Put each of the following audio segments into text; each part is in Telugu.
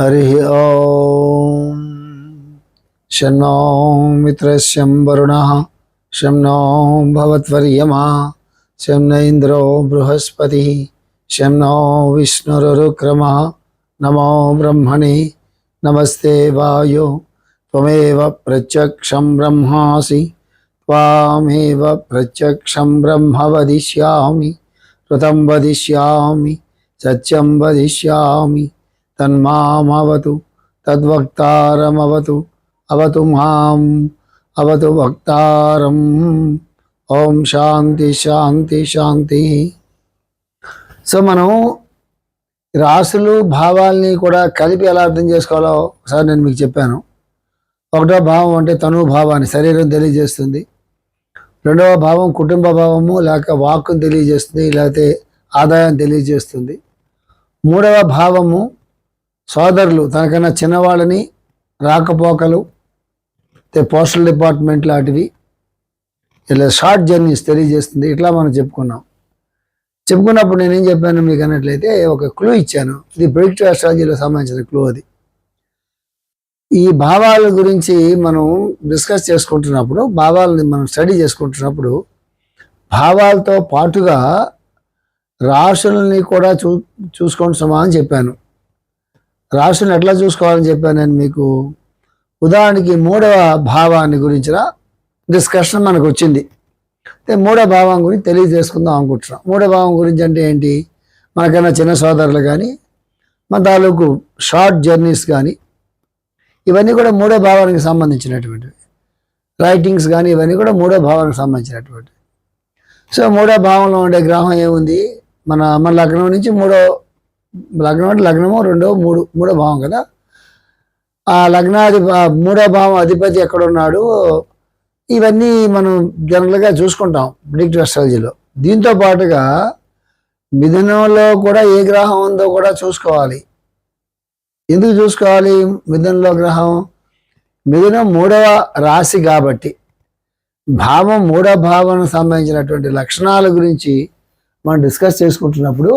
हरिः ॐ शन्नो मित्रस्यं वरुणः, शं नो भवत्वर्यमा शं न इन्द्रो बृहस्पतिः, शं नो विष्णुरुक्रमः नमो ब्रह्मणे, नमस्ते वायो, त्वमेव प्रत्यक्षं ब्रह्मासि, त्वामेव प्रत्यक्षं ब्रह्म वदिष्यामि, ऋतं वदिष्यामि, सत्यं वदिष्यामि। తన్మామవతు తద్వక్తారమవతు అవతు మాం అవతు వక్తారం. ఓం శాంతి శాంతి శాంతి. సో మనం రాసులు భావాల్ని కూడా కలిపి ఎలా అర్థం చేసుకోవాలో ఒకసారి నేను మీకు చెప్పాను. ఒకటో భావం అంటే తను భావాన్ని శరీరం తెలియజేస్తుంది. రెండవ భావం కుటుంబ భావము లేక వాక్కును తెలియజేస్తుంది లేకపోతే ఆదాయం తెలియజేస్తుంది. మూడవ భావము సోదరులు తనకన్నా చిన్నవాళ్ళని రాకపోకలు పోస్టల్ డిపార్ట్మెంట్ లాంటివి ఇలా షార్ట్ జర్నీస్ తెలియజేస్తుంది. ఇట్లా మనం చెప్పుకున్నాం. చెప్పుకున్నప్పుడు నేనేం చెప్పాను మీకు అన్నట్లయితే ఒక క్లూ ఇచ్చాను. ఇది ప్రిడిక్టివ్ ఆస్ట్రాలజీలో సంబంధించిన క్లూ అది. ఈ భావాల గురించి మనం డిస్కస్ చేసుకుంటున్నప్పుడు భావాలని మనం స్టడీ చేసుకుంటున్నప్పుడు భావాలతో పాటుగా రాశుల్ని కూడా చూ చూసుకుంటున్నామా అని చెప్పాను. రాశులను ఎట్లా చూసుకోవాలని చెప్పాను నేను మీకు. ఉదాహరణకి మూడవ భావాన్ని గురించిన డిస్కషన్ మనకు వచ్చింది. అయితే మూడవ భావం గురించి తెలియజేసుకుందాం అనుకుంటున్నాం. మూడవ భావం గురించి అంటే ఏంటి? మనకన్నా చిన్న సోదరులు కానీ మన తాలూకు షార్ట్ జర్నీస్ కానీ ఇవన్నీ కూడా మూడో భావానికి సంబంధించినటువంటివి. రైటింగ్స్ కానీ ఇవన్నీ కూడా మూడో భావానికి సంబంధించినటువంటివి. సో మూడో భావంలో ఉండే గ్రహం ఏముంది? మన మన లగ్నం నుంచి మూడో లగ్నం అంటే లగ్నము రెండో మూడు మూడో భావం కదా. ఆ లగ్నాధి మూడో భావం అధిపతి ఎక్కడున్నాడు? ఇవన్నీ మనం జనరల్గా చూసుకుంటాం ప్రిడిక్టివ్ అస్ట్రాలజీలో దీంతో పాటుగా మిథునంలో కూడా ఏ గ్రహం ఉందో కూడా చూసుకోవాలి. ఎందుకు చూసుకోవాలి మిథునంలో గ్రహం? మిథునం మూడవ రాశి కాబట్టి. భావం మూడవ భావం సంబంధించినటువంటి లక్షణాల గురించి మనం డిస్కస్ చేసుకుంటున్నప్పుడు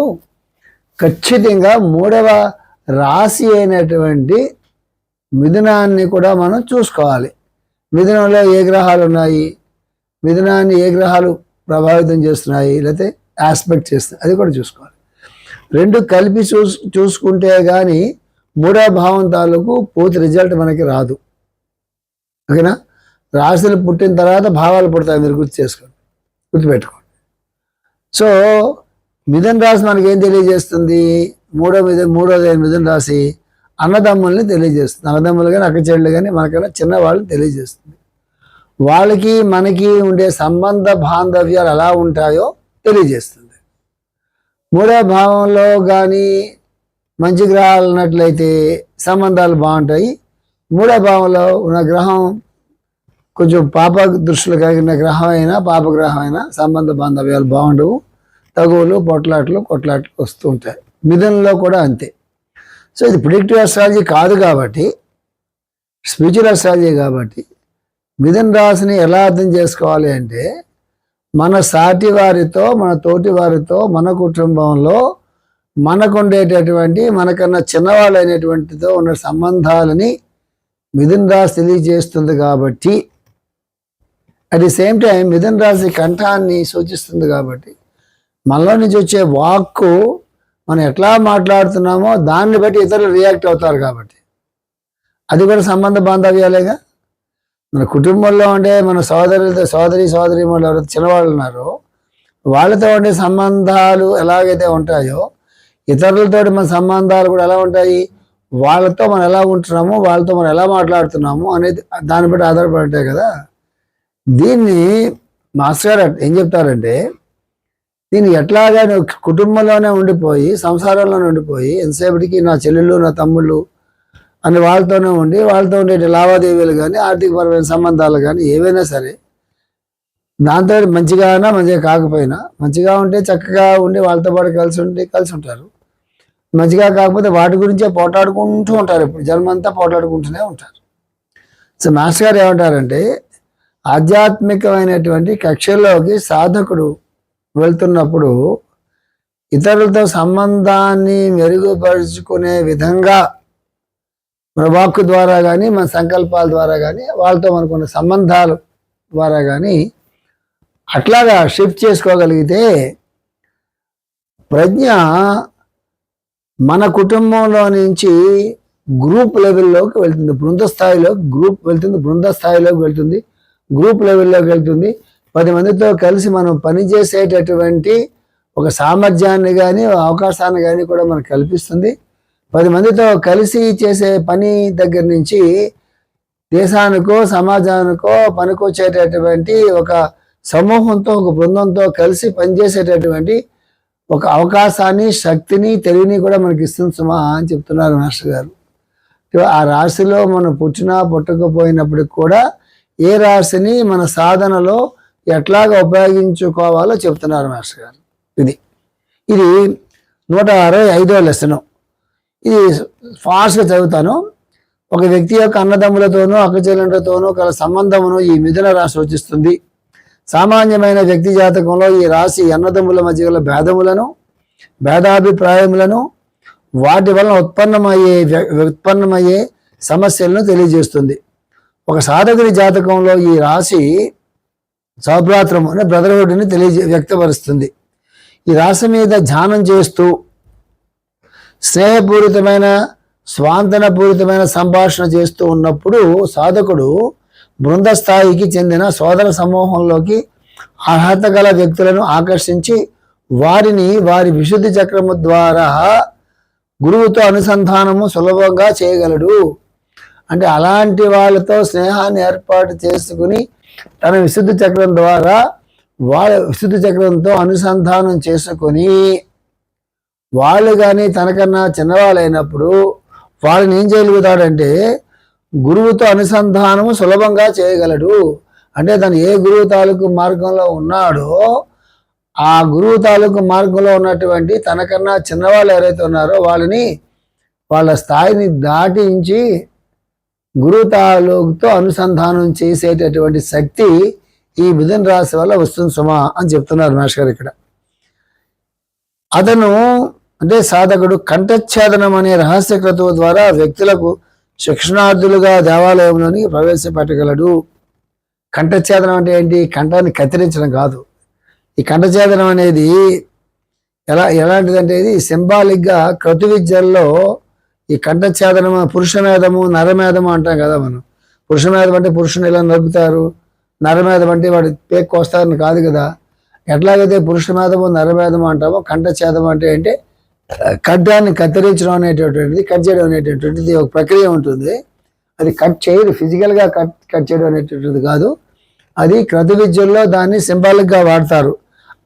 ఖచ్చితంగా మూడవ రాశి అయినటువంటి మిథునాన్ని కూడా మనం చూసుకోవాలి. మిథునంలో ఏ గ్రహాలు ఉన్నాయి? మిథునాన్ని ఏ గ్రహాలు ప్రభావితం చేస్తున్నాయి? లేకపోతే ఆస్పెక్ట్ చేస్తున్నాయి? అది కూడా చూసుకోవాలి. రెండు కలిపి చూసు చూసుకుంటే కానీ మూడో భావం తాలూకు పూర్తి రిజల్ట్ మనకి రాదు. ఓకేనా? రాశులు పుట్టిన తర్వాత భావాలు పుడతాయి. మీరు గుర్తు చేసుకోండి. గుర్తుపెట్టుకోండి. సో మిథున్ రాశి మనకి ఏం తెలియజేస్తుంది? మూడో మిథున మూడోది మిథున్ రాశి అన్నదమ్ముల్ని తెలియజేస్తుంది. అన్నదమ్ములు కానీ అక్కచెళ్ళు కానీ మనకన్నా చిన్నవాళ్ళని తెలియజేస్తుంది. వాళ్ళకి మనకి ఉండే సంబంధ బాంధవ్యాలు ఎలా ఉంటాయో తెలియజేస్తుంది. మూడో భావంలో కానీ మంచి గ్రహాలు ఉన్నట్లయితే సంబంధాలు బాగుంటాయి. మూడో భావంలో ఉన్న గ్రహం కొంచెం పాప దృష్టిలో కలిగిన గ్రహం అయినా పాప గ్రహం అయినా సంబంధ బాంధవ్యాలు బాగుండవు. తగువులు పొట్లాట్లు కొట్లాట్లు వస్తూ ఉంటాయి. మిథునంలో కూడా అంతే. సో ఇది ప్రిడిక్టివ్ అస్ట్రాలజీ కాదు కాబట్టి స్పిరిచువల్ అస్ట్రాలజీ కాబట్టి మిథున్ రాశిని ఎలా అర్థం చేసుకోవాలి అంటే మన సాటి వారితో మన తోటి వారితో మన కుటుంబంలో మనకు ఉండేటటువంటి మనకన్నా చిన్నవాళ్ళు అయినటువంటితో ఉన్న సంబంధాలని మిథున్ రాశి తెలియజేస్తుంది కాబట్టి at the same time Mithun రాశి కంఠాన్ని సూచిస్తుంది కాబట్టి మనలో నుంచి వచ్చే వాక్కు మనం ఎట్లా మాట్లాడుతున్నామో దాన్ని బట్టి ఇతరులు రియాక్ట్ అవుతారు కాబట్టి. అది కూడా సంబంధ బాంధవ్యాలేగా? మన కుటుంబంలో ఉండే మన సోదరులతో సోదరి సోదరి వాళ్ళు ఎవరైతే చిన్నవాళ్ళు ఉన్నారో వాళ్ళతో ఉండే సంబంధాలు ఎలాగైతే ఉంటాయో ఇతరులతో మన సంబంధాలు కూడా ఎలా ఉంటాయి? వాళ్ళతో మనం ఎలా ఉంటున్నామో వాళ్ళతో మనం ఎలా మాట్లాడుతున్నాము అనేది దాన్ని బట్టి ఆధారపడి ఉంటాయి కదా. దీన్ని మాస్టర్ గారు ఏం చెప్తారంటే నేను ఎట్లాగా కుటుంబంలోనే ఉండిపోయి సంసారంలోనే ఉండిపోయి ఎంతసేపటికి నా చెల్లెళ్ళు నా తమ్ముళ్ళు అని వాళ్ళతోనే ఉండి వాళ్ళతో ఉండే లావాదేవీలు కానీ ఆర్థికపరమైన సంబంధాలు కానీ ఏవైనా సరే దాంతో మంచిగా అయినా మంచిగా కాకపోయినా మంచిగా ఉంటే చక్కగా ఉండి వాళ్ళతో పాటు కలిసి ఉండి కలిసి ఉంటారు. మంచిగా కాకపోతే వాటి గురించే పోటాడుకుంటూ ఉంటారు ఇప్పుడు జన్మంతా పోటాడుకుంటూనే ఉంటారు. సో మాస్టర్ గారు ఏమంటారంటే ఆధ్యాత్మికమైనటువంటి కక్షల్లోకి సాధకుడు వెళ్తున్నప్పుడు ఇతరులతో సంబంధాన్ని మెరుగుపరుచుకునే విధంగా మన వాక్కు ద్వారా కానీ మన సంకల్పాల ద్వారా కానీ వాళ్ళతో మనకున్న సంబంధాలు ద్వారా కానీ అట్లాగా షిఫ్ట్ చేసుకోగలిగితే ప్రజ్ఞ మన కుటుంబంలో నుంచి గ్రూప్ లెవెల్లోకి వెళ్తుంది. బృంద స్థాయిలో గ్రూప్ వెళ్తుంది. బృంద స్థాయిలోకి వెళ్తుంది. గ్రూప్ లెవెల్లోకి వెళ్తుంది. పది మందితో కలిసి మనం పనిచేసేటటువంటి ఒక సామర్థ్యాన్ని కానీ అవకాశాన్ని కానీ కూడా మనకు కల్పిస్తుంది. పది మందితో కలిసి చేసే పని దగ్గర నుంచి దేశానికో సమాజానికో పనికొచ్చేటటువంటి ఒక సమూహంతో ఒక బృందంతో కలిసి పనిచేసేటటువంటి ఒక అవకాశాన్ని శక్తిని తెలివిని కూడా మనకి ఇస్తుంది సుమా అని చెప్తున్నారు మాస్టర్ గారు. ఆ రాశిలో మనం పుట్టినా పుట్టకపోయినప్పటికి కూడా ఏ రాశిని మన సాధనలో ఎట్లాగా ఉపయోగించుకోవాలో చెప్తున్నారు మాస్టర్ గారు. ఇది. ఇది నూట అరవై ఐదో లెసను. ఇది ఫాస్ట్గా చదువుతాను. ఒక వ్యక్తి యొక్క అన్నదమ్ములతోనూ అక్కచెల్లెండ్లతోనూ గల సంబంధమును ఈ మిథున రాశి సూచిస్తుంది. సామాన్యమైన వ్యక్తి జాతకంలో ఈ రాశి అన్నదమ్ముల మధ్య గల భేదములను భేదాభిప్రాయములను వాటి వలన ఉత్పన్నమయ్యే వ్య- ఉత్పన్నమయ్యే సమస్యలను తెలియజేస్తుంది. ఒక సాధకుని జాతకంలో ఈ రాశి సౌభ్రాత్రము అనే బ్రదర్హుడ్ని తెలియజే వ్యక్తపరుస్తుంది. ఈ రాశి మీద ధ్యానం చేస్తూ స్నేహపూరితమైన స్వాంతనపూరితమైన సంభాషణ చేస్తూ ఉన్నప్పుడు సాధకుడు బృంద స్థాయికి చెందిన సోదర సమూహంలోకి అర్హత గల వ్యక్తులను ఆకర్షించి వారిని వారి విశుద్ధి చక్రము ద్వారా గురువుతో అనుసంధానము సులభంగా చేయగలడు. అంటే అలాంటి వాళ్ళతో స్నేహాన్ని ఏర్పాటు చేసుకుని తన విశుద్ధ చక్రం ద్వారా వాళ్ళ విశుద్ధ చక్రంతో అనుసంధానం చేసుకొని వాళ్ళు కానీ తనకన్నా చిన్నవాళ్ళైనప్పుడు వాళ్ళని ఏం చేయగలుగుతాడంటే గురువుతో అనుసంధానము సులభంగా చేయగలడు. అంటే తను ఏ గురువు తాలూకు మార్గంలో ఉన్నాడో ఆ గురువు తాలూకు మార్గంలో ఉన్నటువంటి తనకన్నా చిన్నవాళ్ళు ఎవరైతే ఉన్నారో వాళ్ళని వాళ్ళ స్థాయిని దాటించి గురువు తాలూకుతో అనుసంధానం చేసేటటువంటి శక్తి ఈ మిథున రాశి వల్ల వస్తుంది సుమా అని చెప్తున్నారు మాస్టర్ గారు ఇక్కడ. అతను అంటే సాధకుడు కంఠఛేదనం అనే రహస్య క్రతువు ద్వారా వ్యక్తులకు శిక్షణార్థులుగా దేవాలయంలోని ప్రవేశపెట్టగలడు. కంఠఛేదనం అంటే ఏంటి? కంఠాన్ని కత్తిరించడం కాదు. ఈ కంఠఛేదనం అనేది ఎలా ఎలాంటిదంటే ఇది సింబాలిక్గా క్రతు విద్యల్లో ఈ కంఠఛేదనం పురుషమేధము నరమేధము అంటాం కదా మనం. పురుషమేధం అంటే పురుషుని ఎలా నరుకుతారు. నరమేధం అంటే వాడు పేక్ కోస్తారని కాదు కదా. ఎట్లాగైతే పురుషమేధము నరమేధము అంటామో కంఠఛేదం అంటే అంటే ఖడ్డాన్ని కత్తిరించడం అనేటటువంటిది కట్ చేయడం అనేటటువంటిది ఒక ప్రక్రియ ఉంటుంది. అది కట్ చేయరు ఫిజికల్గా కట్ కట్ చేయడం అనేటటువంటిది కాదు. అది క్రతు విద్యల్లో దాన్ని సింబాలిక్గా వాడతారు.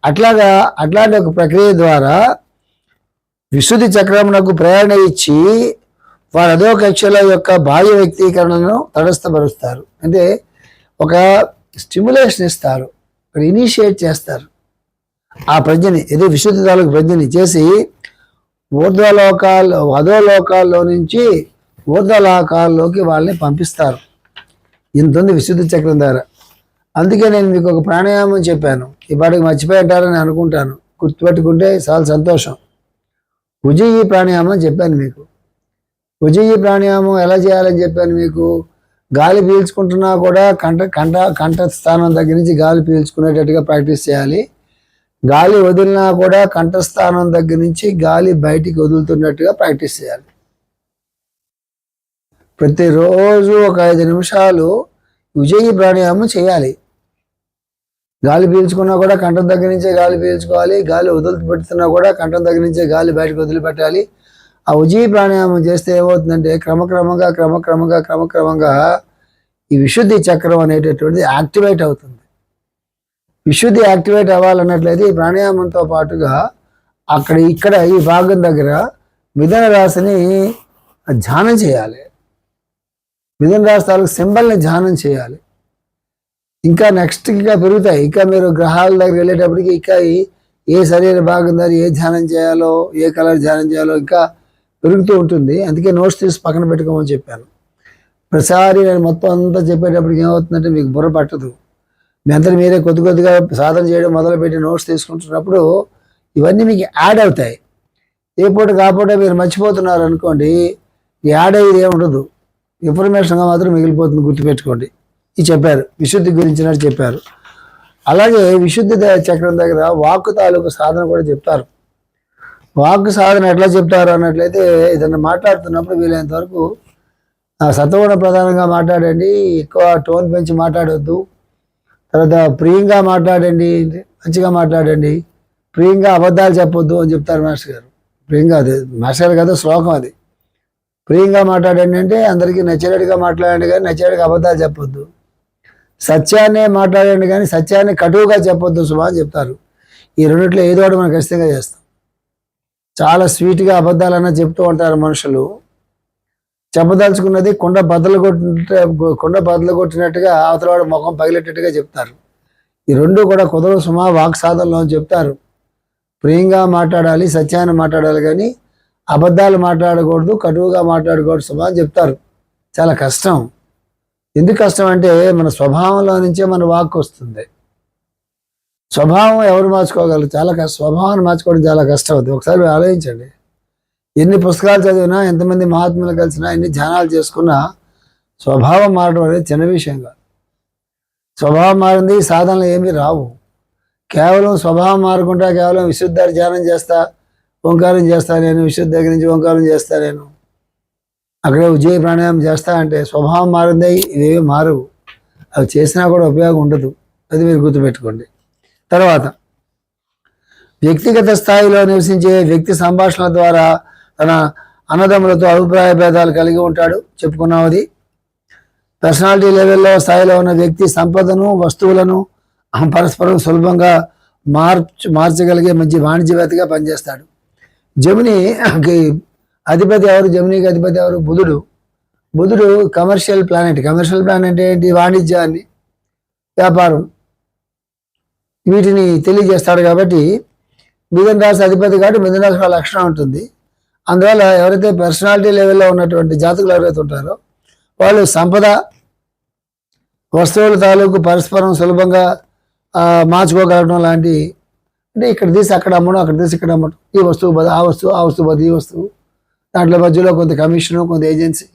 అట్లాగా అట్లాంటి ఒక ప్రక్రియ ద్వారా విశుద్ధి చక్రమునకు ప్రేరణ ఇచ్చి వారు అదో కక్షల యొక్క బాహ్య వ్యక్తీకరణను తటస్థపరుస్తారు. అంటే ఒక స్టిమ్యులేషన్ ఇస్తారు. ఇనిషియేట్ చేస్తారు. ఆ ప్రజ్ఞని ఏదో విశుద్ధి తాలూకు ప్రజ్ఞని చేసి ఊర్ధ్వలోకాల్లో అధోలోకాల్లో నుంచి ఊర్ధ్వలోకాల్లోకి వాళ్ళని పంపిస్తారు. ఇంత ఉంది విశుద్ధి చక్రం ద్వారా. అందుకే నేను మీకు ఒక ప్రాణాయామం చెప్పాను. ఈ పాటకు మర్చిపోయి అంటారని అనుకుంటాను. గుర్తుపెట్టుకుంటే చాలా సంతోషం. ఉజయి ప్రాణాయామం చెప్పాను మీకు. ఉజయి ప్రాణాయామం ఎలా చేయాలని చెప్పాను మీకు? గాలి పీల్చుకుంటున్నా కూడా కంట కంట కంఠ స్థానం దగ్గర నుంచి గాలి పీల్చుకునేటట్టుగా ప్రాక్టీస్ చేయాలి. గాలి వదిలినా కూడా కంఠస్థానం దగ్గర నుంచి గాలి బయటికి వదులుతున్నట్టుగా ప్రాక్టీస్ చేయాలి. ప్రతిరోజు ఒక ఐదు నిమిషాలు విజయీ ప్రాణాయామం చేయాలి. గాలి పీల్చుకున్నా కూడా కంఠం దగ్గర నుంచే గాలి పీల్చుకోవాలి. గాలి వదులు పెడుతున్నా కూడా కంఠం దగ్గర నుంచే గాలి బయటకు వదిలిపెట్టాలి. ఆ ఉజీ ప్రాణాయామం చేస్తే ఏమవుతుందంటే క్రమక్రమంగా క్రమక్రమంగా క్రమక్రమంగా ఈ విశుద్ధి చక్రం అనేటటువంటిది యాక్టివేట్ అవుతుంది. విశుద్ధి యాక్టివేట్ అవ్వాలన్నట్లయితే ఈ ప్రాణాయామంతో పాటుగా అక్కడ ఇక్కడ ఈ భాగం దగ్గర మిథున రాశిని ధ్యానం చేయాలి. మిథున రాశి తాలూకు సింబల్ని ధ్యానం చేయాలి. ఇంకా నెక్స్ట్ ఇంకా పెరుగుతాయి. ఇంకా మీరు గ్రహాల దగ్గర వెళ్ళేటప్పటికి ఇంకా ఏ శరీర భాగం దగ్గర ఏ ధ్యానం చేయాలో ఏ కలర్ ధ్యానం చేయాలో ఇంకా పెరుగుతూ ఉంటుంది. అందుకే నోట్స్ తీసి పక్కన పెట్టుకోమని చెప్పాను. ప్రతిసారి నేను మొత్తం అంతా చెప్పేటప్పటికి ఏమవుతుందంటే మీకు బుర్ర పట్టదు. మీ అందరూ మీరే కొద్ది కొద్దిగా సాధన చేయడం మొదలుపెట్టి నోట్స్ తీసుకుంటున్నప్పుడు ఇవన్నీ మీకు యాడ్ అవుతాయి. ఏ పూట కాకపోతే మీరు మర్చిపోతున్నారు అనుకోండి యాడ్ అయ్యేది ఏముండదు. ఉండదు ఇన్ఫర్మేషన్గా మాత్రం మిగిలిపోతుంది గుర్తుపెట్టుకోండి. ఇది చెప్పారు. విశుద్ధి గురించినట్టు చెప్పారు. అలాగే విశుద్ధి చక్రం దగ్గర వాక్కు తాలూకు సాధన కూడా చెప్తారు. వాక్కు సాధన ఎట్లా చెప్తారు అన్నట్లయితే ఏదైనా మాట్లాడుతున్నప్పుడు వీలైనంత వరకు సత్వగుణ ప్రధానంగా మాట్లాడండి ఎక్కువ టోన్ పెంచి మాట్లాడొద్దు. తర్వాత ప్రియంగా మాట్లాడండి మంచిగా మాట్లాడండి. ప్రియంగా అబద్ధాలు చెప్పొద్దు అని చెప్తారు మాస్టర్ గారు. ప్రియంగా అది మాస్టర్ గారు కదా శ్లోకం అది. ప్రియంగా మాట్లాడండి అంటే అందరికీ నచ్చినట్టుగా మాట్లాడండి కానీ నచ్చినట్టుగా అబద్ధాలు చెప్పొద్దు. సత్యాన్నే మాట్లాడండి కానీ సత్యాన్ని కటువుగా చెప్పొద్దు సుమా అని చెప్తారు. ఈ రెండిట్లో ఏదో ఒకటి మనం ఖచ్చితంగా చేస్తాం. చాలా స్వీట్గా అబద్ధాలన్నా చెప్తూ ఉంటారు మనుషులు. చెప్పదలుచుకున్నది కొండ బద్దలు కొట్టినట్టు కొండ బద్దలు కొట్టినట్టుగా అవతల వాడు ముఖం పగిలేటట్టుగా చెప్తారు. ఈ రెండు కూడా కుదరవు సుమా వాక్ సాధనలో అని చెప్తారు. ప్రియంగా మాట్లాడాలి సత్యాన్ని మాట్లాడాలి కానీ అబద్ధాలు మాట్లాడకూడదు కటువుగా మాట్లాడకూడదు సుమా అని చెప్తారు. చాలా కష్టం. ఎందుకు కష్టం అంటే మన స్వభావంలో నుంచే మన వాక్ వస్తుంది. స్వభావం ఎవరు మార్చుకోగలరు? చాలా కష్టం స్వభావాన్ని మార్చుకోవడం చాలా కష్టం అవుతుంది ఒకసారి ఆలోచించండి. ఎన్ని పుస్తకాలు చదివినా ఎంతమంది మహాత్ములు కలిసినా ఎన్ని ధ్యానాలు చేసుకున్నా స్వభావం మారడం అనేది చిన్న విషయం కాదు. స్వభావం మారింది సాధనలు ఏమీ రావు. కేవలం స్వభావం మారకుండా కేవలం విశుద్ధ ధ్యానం చేస్తా ఓంకారం చేస్తా నేను విశుద్ధ దగ్గర నుంచి ఓంకారం చేస్తా నేను. అక్కడే ఉజ్జయ ప్రాణాయామం చేస్తా అంటే స్వభావం మారింది ఇవేవి మారవు. అవి చేసినా కూడా ఉపయోగం ఉండదు. అది మీరు గుర్తుపెట్టుకోండి. తర్వాత వ్యక్తిగత స్థాయిలో నివసించే వ్యక్తి సంభాషణల ద్వారా తన అన్నదమ్ములతో అభిప్రాయ భేదాలు కలిగి ఉంటాడు. చెప్పుకున్నాం అది పర్సనాలిటీ లెవెల్లో స్థాయిలో ఉన్న వ్యక్తి సంపదను వస్తువులను పరస్పరం సులభంగా మార్చ మార్చగలిగే మంచి వాణిజ్యవేత్తగా పనిచేస్తాడు. జమిని అధిపతి ఎవరు? జమినీకి అధిపతి ఎవరు? బుధుడు. బుధుడు కమర్షియల్ ప్లానెట్ కమర్షియల్ ప్లానెట్ ఏంటి? వాణిజ్యాన్ని వ్యాపారం. వీటిని తెలియజేస్తాడు కాబట్టి మిథున రాశి అధిపతి కాబట్టి మిథున రాశి లక్షణం ఉంటుంది. అందువల్ల ఎవరైతే పర్సనాలిటీ లెవెల్లో ఉన్నటువంటి జాతకులు ఎవరైతే ఉంటారో వాళ్ళు సంపద వస్తువుల తాలూకు పరస్పరం సులభంగా మార్చుకోగలగడం లాంటి అంటే ఇక్కడ తీసి అక్కడ అమ్మడం అక్కడ తీసి ఇక్కడ అమ్మడం. ఈ వస్తువు బదులు ఆ వస్తువు ఆ వస్తువు బదులు ఈ వస్తువు. దాంట్లో మధ్యలో కొంత కమిషను కొంత ఏజెన్సీ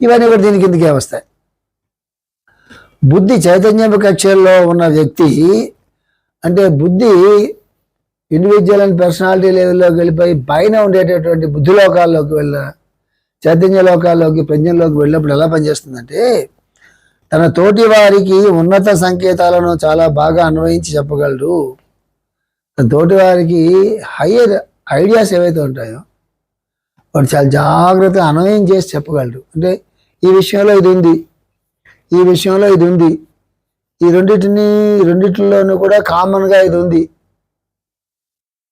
ఇవన్నీ కూడా దీని కిందకే వస్తాయి. బుద్ధి చైతన్యపు కక్షల్లో ఉన్న వ్యక్తి అంటే బుద్ధి ఇండివిజువల్ అండ్ పర్సనాలిటీ లెవెల్లోకి వెళ్ళిపోయి పైన ఉండేటటువంటి బుద్ధి లోకాల్లోకి వెళ్ళ చైతన్య లోకాల్లోకి ప్రజ్ఞలోకి వెళ్ళినప్పుడు ఎలా పనిచేస్తుందంటే తన తోటి వారికి ఉన్నత సంకేతాలను చాలా బాగా అన్వయించి చెప్పగలరు తన తోటి వారికి హయ్యర్ ఐడియాస్ ఏవైతే ఉంటాయో వాడు చాలా జాగ్రత్తగా అన్వయం చేసి చెప్పగలరు అంటే ఈ విషయంలో ఇది ఉంది. ఈ విషయంలో ఇది ఉంది. ఈ రెండింటిని రెండిట్లోనూ కూడా కామన్గా ఇది ఉంది.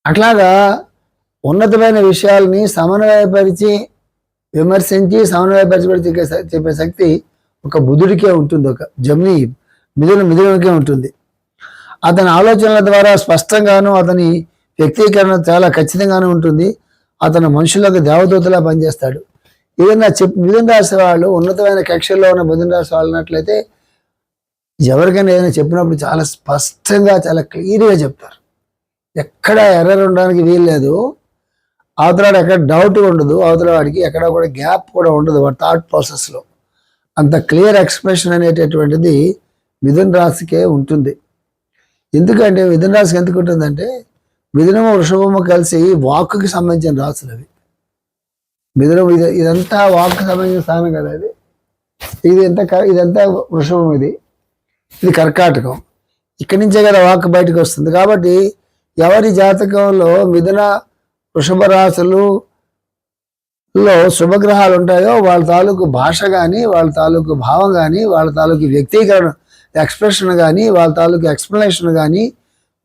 అట్లాగా ఉన్నతమైన విషయాల్ని సమన్వయపరిచి విమర్శించి సమన్వయపరిచి చెప్పే చెప్పే శక్తి ఒక బుధుడికే ఉంటుంది ఒక జమిని మిథున మిథునకే ఉంటుంది. అతని ఆలోచనల ద్వారా స్పష్టంగాను అతని వ్యక్తీకరణ చాలా ఖచ్చితంగానే ఉంటుంది. అతను మనుషులకు దేవదూతలా పనిచేస్తాడు. ఏదైనా చెప్ మిథున రాశి వాళ్ళు ఉన్నతమైన కక్షల్లో ఉన్న మిథున రాశి వాళ్ళు ఉన్నట్లయితే ఎవరికైనా ఏదైనా చెప్పినప్పుడు చాలా స్పష్టంగా చాలా క్లియర్గా చెప్తారు. ఎక్కడ ఎర్రర్ ఉండడానికి వీల్లేదు అవతలాడు ఎక్కడ డౌట్ ఉండదు. అవతల వాడికి ఎక్కడ కూడా గ్యాప్ కూడా ఉండదు వాడి థాట్ ప్రాసెస్లో అంత క్లియర్ ఎక్స్ప్రెషన్ అనేటటువంటిది మిథున రాశికే ఉంటుంది. ఎందుకంటే మిథున రాశికి ఎందుకు ఉంటుందంటే మిథునము వృషభము కలిసి వాక్కి సంబంధించిన రాసులు అవి. మిథునము ఇది ఇదంతా వాక్కు సంబంధించిన స్థానం కదా ఇది. ఇది ఎంత క- ఇదంతా వృషభం ఇది. ఇది కర్కాటకం. ఇక్కడి నుంచే కదా వాక్ బయటకు వస్తుంది. కాబట్టి ఎవరి జాతకంలో మిథున వృషభ రాశులు లో శుభగ్రహాలు ఉంటాయో వాళ్ళ తాలూకు భాష కానీ వాళ్ళ తాలూకు భావం కానీ వాళ్ళ తాలూకు వ్యక్తీకరణ ఎక్స్ప్రెషన్ కానీ వాళ్ళ తాలూకు ఎక్స్ప్లెనేషన్ కానీ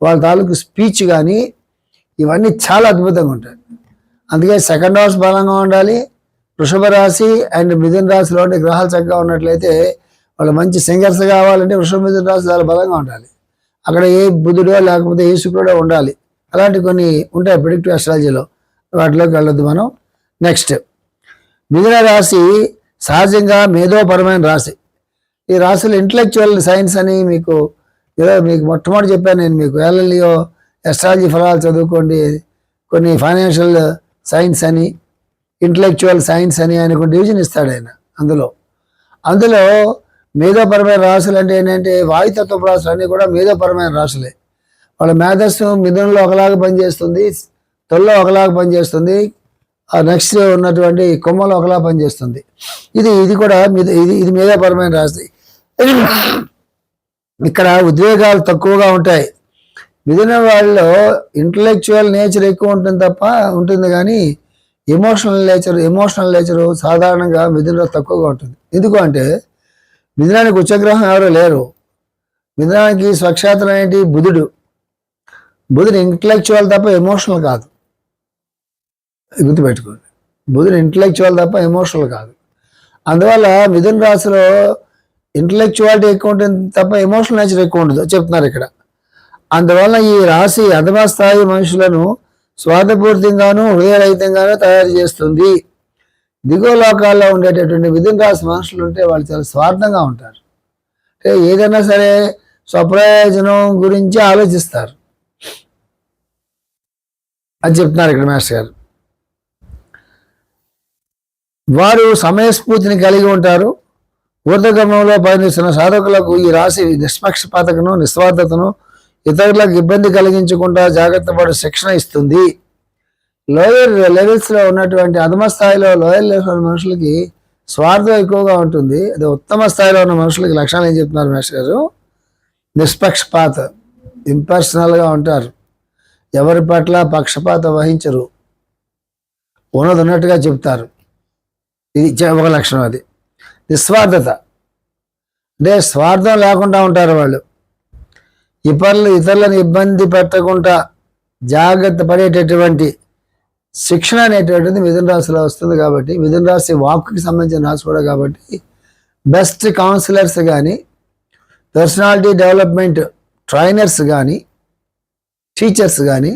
వాళ్ళ తాలూకు స్పీచ్ కానీ ఇవన్నీ చాలా అద్భుతంగా ఉంటాయి. అందుకే సెకండ్ హౌస్ బలంగా ఉండాలి. వృషభ రాశి అండ్ మిథున రాశిలో ఉండే గ్రహాలు చక్కగా ఉన్నట్లయితే వాళ్ళు మంచి సింగర్స్ కావాలంటే వృషభ మిథున రాశి చాలా బలంగా ఉండాలి. అక్కడ ఏ బుధుడో లేకపోతే ఏ శుక్రుడో ఉండాలి. అలాంటి కొన్ని ఉంటాయి ప్రిడిక్టివ్ అస్ట్రాలజీలో వాటిలోకి వెళ్ళొద్దు మనం. నెక్స్ట్ మిథున రాశి సహజంగా మేధోపరమైన రాశి. ఈ రాశులు ఇంటలెక్చువల్ సైన్స్ అని మీకు ఏదో మీకు మొట్టమొదటి చెప్పాను నేను మీకు. ఎల్ఎల్ఈఓ ఎస్ట్రాలజీ ఫలాలు చదువుకోండి. కొన్ని ఫైనాన్షియల్ సైన్స్ అని ఇంటలెక్చువల్ సైన్స్ అని ఆయన కొన్ని డివిజన్ ఇస్తాడు ఆయన అందులో. అందులో మేధోపరమైన రాసులు అంటే ఏంటంటే వాయుతత్వ రాసులు అన్నీ కూడా మేధోపరమైన రాసులే వాళ్ళ మేధస్సు మిథునంలో ఒకలాగా పనిచేస్తుంది తొల్లో ఒకలాగా పనిచేస్తుంది ఆ నెక్స్ట్ ఉన్నటువంటి కొమ్మలో ఒకలా పనిచేస్తుంది. ఇది ఇది కూడా ఇది ఇది మేధోపరమైన రాశి. ఇక్కడ ఉద్వేగాలు తక్కువగా ఉంటాయి. మిగిలిన వాళ్ళలో ఇంటలెక్చువల్ నేచర్ ఎక్కువ ఉంటుంది తప్ప ఉంటుంది కానీ ఎమోషనల్ నేచర్ ఎమోషనల్ నేచర్ సాధారణంగా మిథునలో తక్కువగా ఉంటుంది. ఎందుకు అంటే మిథునానికి ఉచ్చగ్రహం ఎవరు లేరు. మిథునానికి స్వక్షేత్రం ఏంటి? బుధుడు. బుధుడు ఇంటలెక్చువల్ తప్ప ఎమోషనల్ కాదు. గుర్తుపెట్టుకోండి. బుధుడు ఇంటలెక్చువల్ తప్ప ఎమోషనల్ కాదు. అందువల్ల మిథున రాశిలో ఇంటలెక్చువాలిటీ ఎక్కువ ఉంటుంది తప్ప ఎమోషనల్ నేచర్ ఎక్కువ ఉండదు. చెప్తున్నారు ఇక్కడ. అందువల్ల ఈ రాశి అధమ స్థాయి మనుషులను స్వార్థపూర్తిగాను హృదయరహితంగాను తయారు చేస్తుంది. దిగువ లోకాల్లో ఉండేటటువంటి మిథున రాశి మనుషులు ఉంటే వాళ్ళు చాలా స్వార్థంగా ఉంటారు. అంటే ఏదైనా సరే స్వప్రయోజనం గురించి ఆలోచిస్తారు. అని చెప్తున్నారు ఇక్కడ మాస్టర్ గారు. వారు సమయస్ఫూర్తిని కలిగి ఉంటారు. ఊర్ధగమనంలో పయనిస్తున్న సాధకులకు ఈ రాశి నిష్పక్షపాతకను నిస్వార్థతను ఇతరులకు ఇబ్బంది కలిగించకుండా జాగ్రత్త పడు శిక్షణ ఇస్తుంది. లోయర్ లెవెల్స్లో ఉన్నటువంటి అధమ స్థాయిలో లోయర్ లెవెల్ మనుషులకి స్వార్థం ఎక్కువగా ఉంటుంది. అది ఉత్తమ స్థాయిలో ఉన్న మనుషులకి లక్షణాలు ఏం చెప్తున్నారు మేస్టర్ గారు? నిష్పక్షపాత ఇంపర్సనల్గా ఉంటారు. ఎవరి పట్ల పక్షపాతం వహించరు. ఉన్నది ఉన్నట్టుగా చెప్తారు. ఇది ఒక లక్షణం అది. నిస్వార్థత. అంటే స్వార్థం లేకుండా ఉంటారు వాళ్ళు. ఇతరులు ఇతరులను ఇబ్బంది పెట్టకుండా జాగ్రత్త పడేటటువంటి శిక్షణ అనేటువంటిది మిథున రాశిలో వస్తుంది కాబట్టి మిథున రాశి వాక్కి సంబంధించిన రాశి కూడా కాబట్టి బెస్ట్ కౌన్సిలర్స్ కానీ పర్సనాలిటీ డెవలప్మెంట్ ట్రైనర్స్ కానీ టీచర్స్ కానీ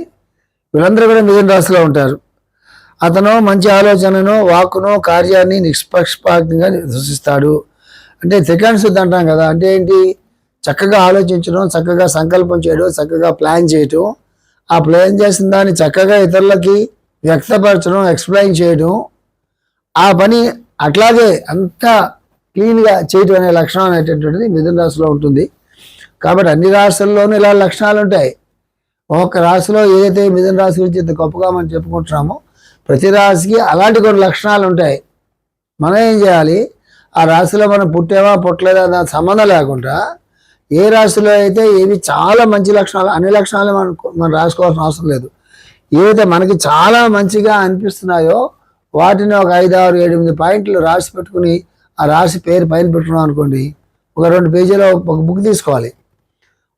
వీళ్ళందరూ కూడా మిథున రాశిలో ఉంటారు. అతను మంచి ఆలోచనను వాక్కును కార్యాన్ని నిష్పక్షపాతంగా సృష్టిస్తాడు. అంటే త్రికాణ శుద్ధి అంటాం కదా అంటే ఏంటి? చక్కగా ఆలోచించడం చక్కగా సంకల్పం చేయడం చక్కగా ప్లాన్ చేయటం ఆ ప్లాన్ చేసిన దాన్ని చక్కగా ఇతరులకి వ్యక్తపరచడం ఎక్స్ప్లెయిన్ చేయడం ఆ పని అట్లాగే అంత క్లీన్గా చేయటం అనే లక్షణం అనేటటువంటిది మిథున రాశిలో ఉంటుంది. కాబట్టి అన్ని రాశుల్లోనూ ఇలా లక్షణాలు ఉంటాయి ఒక్కొక్క రాశిలో ఏదైతే మిథున రాశి గురించి ఇంత గొప్పగా మనం చెప్పుకుంటున్నామో ప్రతి రాశికి అలాంటి కొన్ని లక్షణాలు ఉంటాయి. మనం ఏం చేయాలి? ఆ రాశిలో మనం పుట్టామా పుట్టలేదా దాని సంబంధం లేకుండా ఏ రాశిలో అయితే ఏవి చాలా మంచి లక్షణాలు అన్ని లక్షణాలు మనం మనం రాసుకోవాల్సిన అవసరం లేదు. ఏవైతే మనకి చాలా మంచిగా అనిపిస్తున్నాయో వాటిని ఒక ఐదు ఆరు ఎనిమిది పాయింట్లు రాసి పెట్టుకుని ఆ రాశి పేరు పైన పెట్టుకున్నాం అనుకోండి ఒక రెండు పేజీలో ఒక బుక్ తీసుకోవాలి.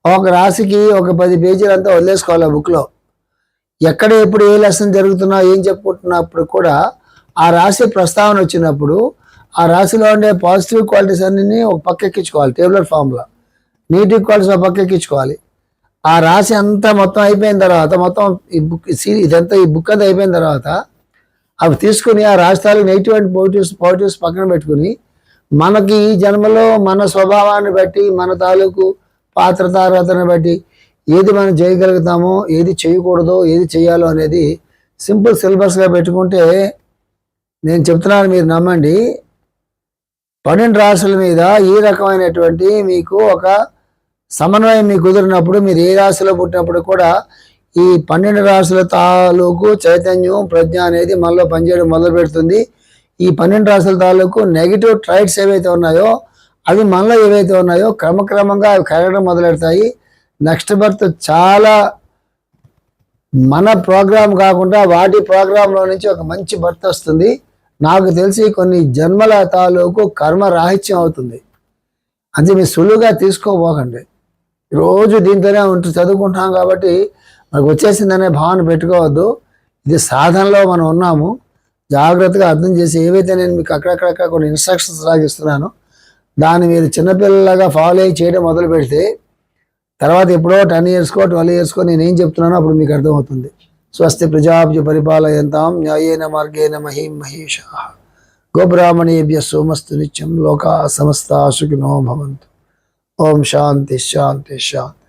ఒక రాశికి ఒక పది పేజీలు అంతా వదిలేసుకోవాలి ఆ బుక్లో. ఎక్కడ ఎప్పుడు ఏ లెసన్ జరుగుతున్నా ఏం చెప్పుకుంటున్నప్పుడు కూడా ఆ రాశి ప్రస్తావన వచ్చినప్పుడు ఆ రాశిలో ఉండే పాజిటివ్ క్వాలిటీస్ అన్ని ఒక పక్క ఎక్కించుకోవాలి టేబులర్ ఫామ్లో నెగిటివ్ క్వాలిటీస్ ఒక పక్క ఎక్కించుకోవాలి. ఆ రాశి అంతా మొత్తం అయిపోయిన తర్వాత మొత్తం ఈ బుక్ ఇదంతా ఈ బుక్ అంతా అయిపోయిన తర్వాత అవి తీసుకుని ఆ రాష్ట్రాలు నెగిటివ్ అండ్ పాజిటివ్స్ పాజిటివ్స్ పక్కన పెట్టుకుని మనకి ఈ జన్మలో మన స్వభావాన్ని బట్టి మన తాలూకు పాత్ర పాత్రతారతను బట్టి ఏది మనం చేయగలుగుతామో ఏది చేయకూడదో ఏది చేయాలో అనేది సింపుల్ సిలబస్గా పెట్టుకుంటే నేను చెప్తున్నాను మీరు నమ్మండి. పన్నెండు రాశుల మీద ఈ రకమైనటువంటి మీకు ఒక సమన్వయం మీకు కుదిరినప్పుడు మీరు ఏ రాశిలో పుట్టినప్పుడు కూడా ఈ పన్నెండు రాశుల తాలూకు చైతన్యం ప్రజ్ఞ అనేది మనలో పనిచేయడం మొదలు పెడుతుంది ఈ పన్నెండు రాశుల తాలూకు నెగిటివ్ ట్రైట్స్ ఏవైతే ఉన్నాయో అవి మనలో ఏవైతే ఉన్నాయో క్రమక్రమంగా అవి కరగడం మొదలెడతాయి. నెక్స్ట్ బర్త్ చాలా మన ప్రోగ్రాం కాకుండా వాటి ప్రోగ్రాంలో నుంచి ఒక మంచి బర్త్ వస్తుంది. నాకు తెలిసి కొన్ని జన్మల తాలూకు కర్మ రాహిత్యం అవుతుంది. అది మీరు సులువుగా తీసుకోబోకండి. రోజు దీంతోనే ఉంటూ చదువుకుంటాం కాబట్టి మనకు వచ్చేసిందనే భావన పెట్టుకోవద్దు. ఇది సాధనలో మనం ఉన్నాము. జాగ్రత్తగా అర్థం చేసి ఏవైతే నేను మీకు అక్కడక్కడక్కడ కొన్ని ఇన్స్ట్రక్షన్స్ లాగిస్తున్నానో దాన్ని మీరు చిన్నపిల్లలాగా ఫాలో అయ్యి చేయడం మొదలు పెడితే తర్వాత ఎప్పుడో టెన్ ఇయర్స్కో ట్వెల్వ్ ఇయర్స్కో నేను ఏం చెప్తున్నానో అప్పుడు మీకు అర్థమవుతుంది. స్వస్తి ప్రజాభ్య పరిపాలయంతాం న్యాయేన మార్గేణ మహీం మహేషా. గోబ్రాహ్మణేభ్య సోమస్తు నిత్యం లోకా సమస్త సుఖినో భవంతు. ఓం శాంతి శాంతి శాంతి.